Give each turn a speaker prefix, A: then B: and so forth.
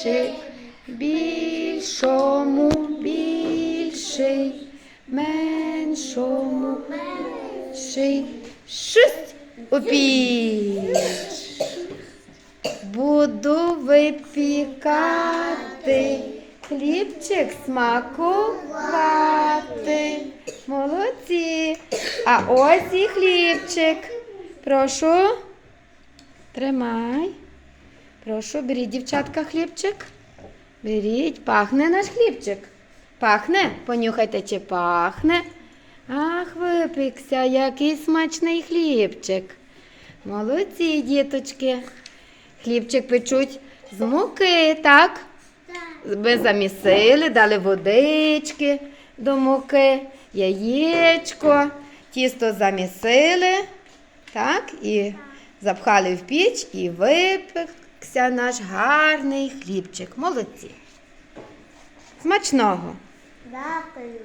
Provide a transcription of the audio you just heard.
A: хлібчик, більшому більший, меншому менший. Шість у піч. Буду випікати, хлібчик смакувати. Молодці. А ось і хлібчик. Прошу. Тримай. Прошу, беріть, дівчатка, хлібчик. Беріть, пахне наш хлібчик. Пахне? Понюхайте, чи пахне. Ах, випікся, який смачний хлібчик. Молодці, діточки. Хлібчик печуть з муки, так? Ми замісили, дали водички до муки, яєчко, тісто замісили, так, і запхали в піч і випекся наш гарний хлібчик. Молодці. Смачного!
B: Дякую.